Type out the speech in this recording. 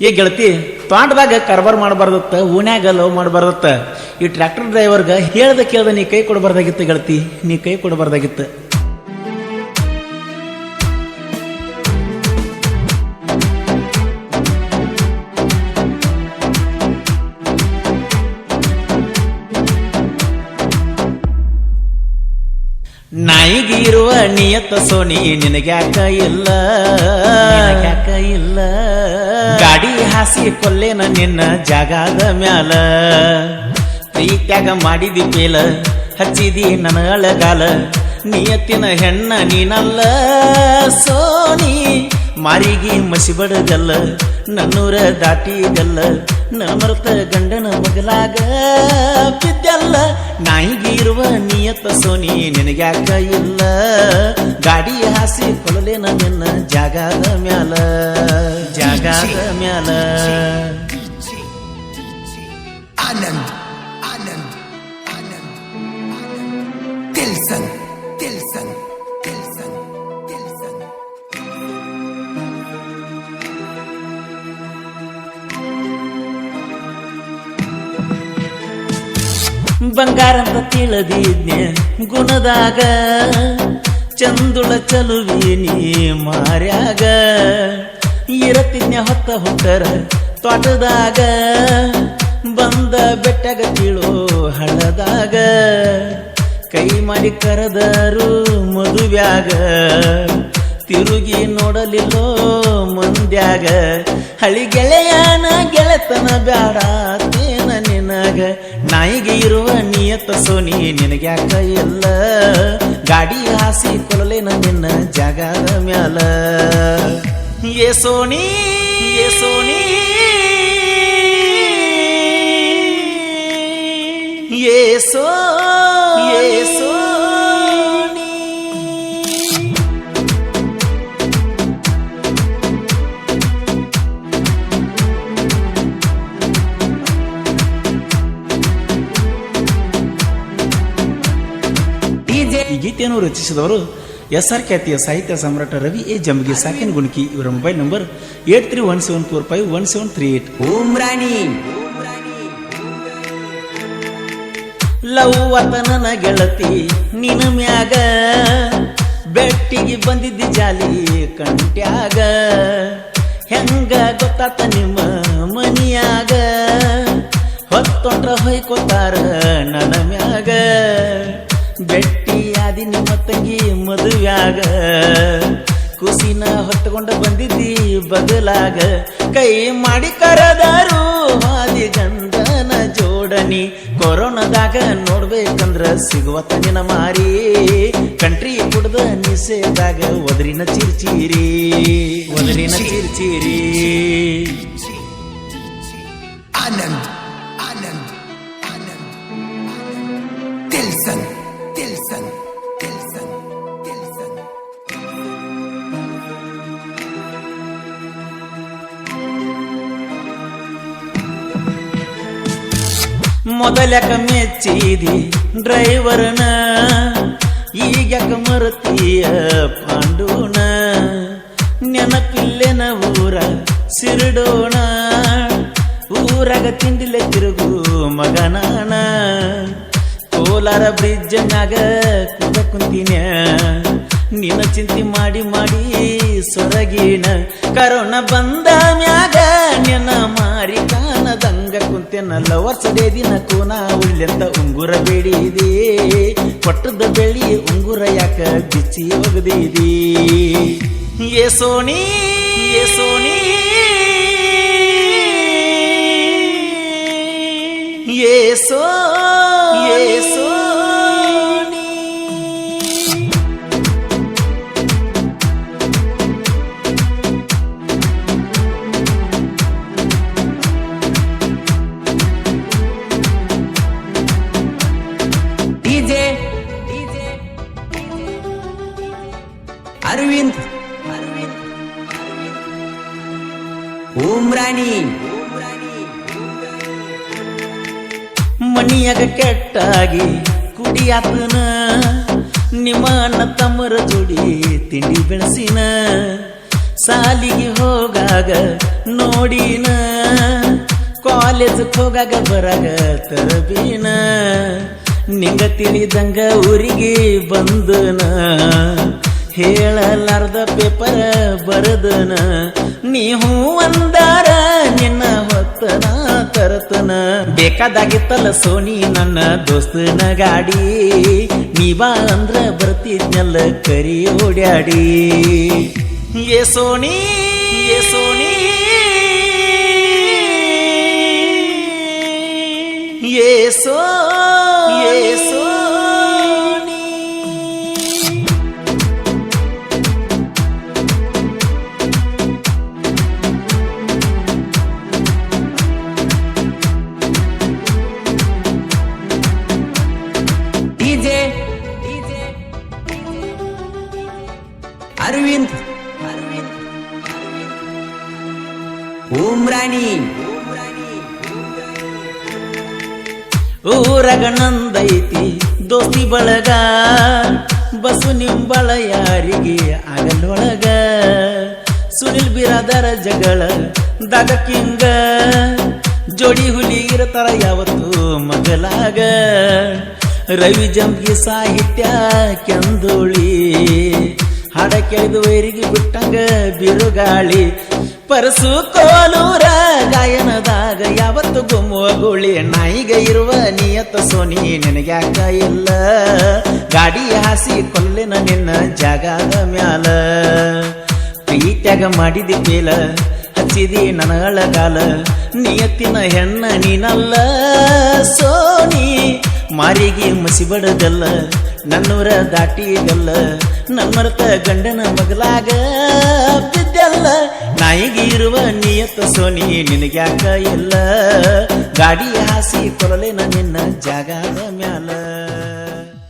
ಏ ಗೆಳತಿ ತೋಟದಾಗ ಕಾರ್ಬಾರ್ ಮಾಡಬಾರ್ದತ್ತ ಊನ್ಯಾಗ ಲವ್ ಮಾಡಬಾರ್ದತ್ತ. ಈ ಟ್ರ್ಯಾಕ್ಟರ್ ಡ್ರೈವರ್ಗ ಹೇಳ್ದ ಕೇಳ್ದ ನೀ ಕೈ ಕೊಡಬಾರ್ದಾಗಿತ್ತು ಗೆಳತಿ, ನೀ ಕೈ ಕೊಡಬಾರ್ದಾಗಿತ್ತು. ಇರುವ ನಿಯತ್ತ ಸೋನಿ ನಿನಗ್ಯಾಕ ಇಲ್ಲ? ಯಾಕ ಇಲ್ಲ? ಗಾಡಿ ಹಾಸಿ ಕೊಲ್ಲೇನ ನಿನ್ನ ಜಾಗದ ಮ್ಯಾಲ? ಪ್ರೀತ್ಯಾಗ ಮಾಡಿದಿ ಪೇಲ ಹಚ್ಚಿದಿ ನನ್ನ ಅಳಗಾಲ ನಿಯತ್ತಿನ ಹೆಣ್ಣ ನೀನಲ್ಲ? ಸೋನಿ ಮಾರಿಗೆ ಮಸಿಬಡದಲ್ಲ ನನ್ನೂರ ದಾಟಿಗಲ್ಲ ನಮೃತ ಗಂಡನ ಮಗಲಾಗ. ಬಿದ್ದಲ್ಲ ನಾಯಿಗೆ ಇರುವ ನಿಯತ ಸೋನಿ ನಿನಗ್ಯಾಕ ಇಲ್ಲ. ಗಾಡಿ ಹಾಸಿ ಕೊಲಲೆ ನನ್ನ ಜಾಗದ ಮ್ಯಾಲ. ಜಾಗದ ಮ್ಯಾಲ. ಆನಂದ್ ಬಂಗಾರ ಅಂತ ತಿಳಿದಿದ್ನೆ. ಗುಣದಾಗ ಚಂದುಳ ಚಲುವಿ ನೀ ಮಾರ್ಯಾಗ. ಇರತಿದ್ನೆ ಹೊತ್ತ ಹೊತ್ತರ ತೋಟದಾಗ. ಬಂದ ಬೆಟ್ಟಗ ತಿಳೋ ಹಳದಾಗ ಕೈ ಮಾಡಿ ಕರೆದರು ಮದುವ್ಯಾಗ. ತಿರುಗಿ ನೋಡಲಿಲ್ಲೋ ಮಂದ್ಯಾಗ. ಹಳಿ ಗೆಳೆಯನ ಗೆಳೆತನ ಬ್ಯಾಡ ಇರುವ ನಿಯತ ಸೋನಿ ನಿನಗ್ಯಾಕ ಇಲ್ಲ ಗಾಡಿ ಹಾಸಿ ಕೊಲಲೇನ ನಿನ್ನ ಜಾಗದ ಮ್ಯಾಲ. ಏ ಸೋನಿ ಏ ಸೋನಿ ಕೃತಿಯನ್ನು ರಚಿಸಿದವರು ಎಸ್ ಆರ್ ಖ್ಯಾತಿಯ ಸಾಹಿತ್ಯ ಸಮ್ರಾಟ ರವಿ ಎ. ಜಂಬಿಗೆ ಸಾಕಿನ್ ಗುಣಕಿ. ಇವರ mobile number eight three one seven four five one seven three eight. ಓಂ ರಾಣಿ ಲವ್ ನನ್ನ ಗೆಳತಿ ನಿನ ಮ್ಯಾಗ. ಬೆಟ್ಟಿಗೆ ಬಂದಿದ್ದ ಜಾಲಿ ಕಂಟ್ಯಾಗ. ಹೆಂಗ ಗೊತ್ತಾತ ನಿಮ್ಮ ಮನಿಯಾಗ? ಹೊತ್ತೊಂಡ್ರ ಹೊಯ್ಕೊತಾರ ನನ್ನ ಮ್ಯಾಗ. ಬೆಟ್ಟ ಆದಿ ನಿಮ್ಮ ತಂಗಿ ಮದುವೆಯಾಗ, ಕುಸಿನ ಹೊತ್ತುಕೊಂಡ ಬಂದಿದ್ದಿ ಬದಲಾಗ. ಕೈ ಮಾಡಿ ಕರೆದಾರು ಮಾದಿ ಗಂಧನ ಜೋಡಣಿ. ಕೊರೋನಾದಾಗ ನೋಡ್ಬೇಕಂದ್ರ ಸಿಗುವ ತಂಗಿನ ಮಾರಿ. ಕಂಟ್ರಿ ಕುಡ್ದ ನಿಸೆದಾಗ ಒದರಿನ ಚಿರ್ಚೀರಿ ಒದರಿನ ಚಿರ್ಚೀರಿ. ಆನಂದ್ ಆನಂದ್ ಆನಂದ್ ಆನಂದ್. ಮೊದಲಕ ಮೆಚ್ಚಿದಿ ಡ್ರೈವರ್ನ ಈಗಕ ಮರುತೀಯ ಪಾಂಡೂನ. ನೆನಪಿಲ್ಲೆನ ಊರ ಸಿರಡೋಣ, ಊರಾಗ ತಿಂಡಿಲೆ ತಿರುಗು ಮಗನಾನ. ಕೋಲಾರ ಬ್ರಿಡ್ಜ್ ಮ್ಯಾಗ ಕುದ ಕುಂತಿನ ನಿನ್ನ ಚಿಂತೆ ಮಾಡಿ ಮಾಡಿ ಸೊರಗಿನ. ಕರೋನ ಬಂದ ಮ್ಯಾಗ ವರ್ಷದೇ ದಿನ ಕೋನ ಉಳ್ಳೆಂತ ಉಂಗುರ ಬೇಡಿದೆ ಕೊಟ್ಟದ ಬೆಳಿ ಉಂಗುರ ಯಾಕ ಬಿಚ್ಚಿ ಒಗದಿದಿ ಏ ಸೋಣಿ ಏ ಸೋನಿ ಅರವಿಂದ್. ಅರವಿಂದ್ ಓಮ್ರಾಣಿ ಮನಿಯಾಗ ಕೆಟ್ಟಾಗಿ ಕುಡಿಯಾತನ ನಿಮ್ಮ ಅಣ್ಣ ತಮ್ಮರ ಜೋಡಿ ತಿಂಡಿ ಬೆಳೆಸಿನ, ಸಾಲಿಗೆ ಹೋಗಾಗ ನೋಡಿನ ಕಾಲೇಜ್ ಹೋಗಾಗ ಬರಾಗ ತರಬೀನ, ನಿಂಗ ತಿಳಿದಂಗ ಊರಿಗೆ ಬಂದನ. ಹೇಳಲಾರ್ದ ಪೇಪರ್ ಬರದನ. ನೀ ಹೂ ಅಂದಾರ, ನಿನ್ನ ಹೊತ್ತನ ತರತನ ಬೇಕಾದಾಗಿತ್ತಲ್ಲ ಸೋನಿ, ನನ್ನ ದೋಸ್ತನ ಗಾಡಿ. ನೀ ಬಾ ಅಂದ್ರ ಬರ್ತಿದ್ನೆಲ್ಲ, ಕರಿ ಓಡ್ಯಾಡಿ. ಏ ಸೋನಿ ಏ ಸೋನಿ. ಏ ಸೋ, ಏ ಸೋನಿ ಉಮ್ರಾಣಿ ಊರಗ ನಂದೈತಿ ದೋಸ್ತಿ ಬಳಗ, ಬಸು ನಿಂಬಳ ಯಾರಿಗೆ ಆಗಲೊಳಗ ಸುನಿಲ್ ಬಿರಾದರ ಜಗಳ ದಾಗ ಕಿಂಗ. ಜೋಡಿ ಹುಲಿ ಇರತರ ಯಾವತ್ತು ಮಗಲಾಗ. ರವಿ ಜಂಬಿ ಸಾಹಿತ್ಯ ಕೆಂದೋಳಿ. ಹಾಡ ಕೇಳಿದು ವೈರಿಗೆ ಬಿಟ್ಟಂಗ ಬಿರುಗಾಳಿ. ಪರಸು ಕೋಲೂರ ಗಾಯನದಾಗ ಯಾವತ್ತು ಗುಮ್ಮುವ ಗುಳಿ ನಾಯಿಗ ಇರುವ ನಿಯತ ಸೋನಿ ನಿನಗ್ಯಾಕ ಇಲ್ಲ. ಗಾಡಿ ಹಾಸಿ ಕೊಲ್ಲಿನ ನಿನ್ನ ಜಾಗದ ಮ್ಯಾಲ. ಪ್ರೀತ್ಯಾಗ ಮಾಡಿದಿ ಮೇಲ ಹಚ್ಚಿದಿ ನನಗಳ ಕಾಲ, ನಿಯತ್ತಿನ ಹೆಣ್ಣ ನೀನಲ್ಲ. ಸೋನಿ ಮಾರಿಗೆ ಮಸಿಬಡದಲ್ಲ, ನನ್ನೂರ ದಾಟಿದಲ್ಲ ನಮ್ಮರ್ತ ಗಂಡನ ಮಗಲಾಗ ಬಿದ್ದಲ್ಲ. ನಾಯಿಗೆ ಇರುವ ನಿಯತ್ತ ಸೋನಿ ನಿನಗ್ಯಾಕ ಇಲ್ಲ. ಗಾಡಿ ಹಾಸಿ ಕೊರಲೆ ನಿನ್ನ ಜಾಗದ ಮ್ಯಾಲ.